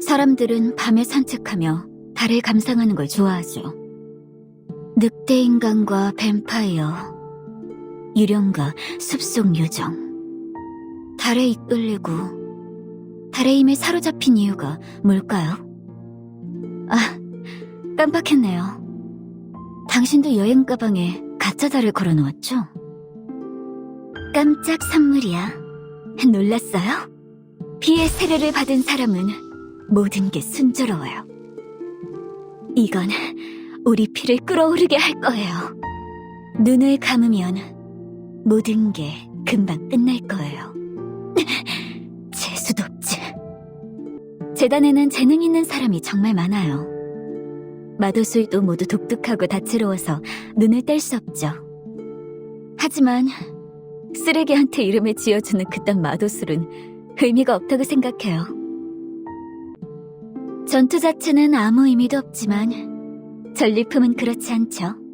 사람들은 밤에 산책하며 달을 감상하는 걸 좋아하죠. 늑대 인간과 뱀파이어, 유령과 숲속 요정. 달에 이끌리고 달의 힘에 사로잡힌 이유가 뭘까요? 아, 깜빡했네요. 당신도 여행 가방에 가짜 달을 걸어 놓았죠? 깜짝 선물이야. 놀랐어요? 비의 세례를 받은 사람은 모든 게 순조로워요. 이건 우리 피를 끓어오르게 할 거예요. 눈을 감으면 모든 게 금방 끝날 거예요. 재수도 없지. 재단에는 재능 있는 사람이 정말 많아요. 마도술도 모두 독특하고 다채로워서 눈을 뗄 수 없죠. 하지만 쓰레기한테 이름을 지어주는 그딴 마도술은 의미가 없다고 생각해요. 전투 자체는 아무 의미도 없지만 전리품은 그렇지 않죠.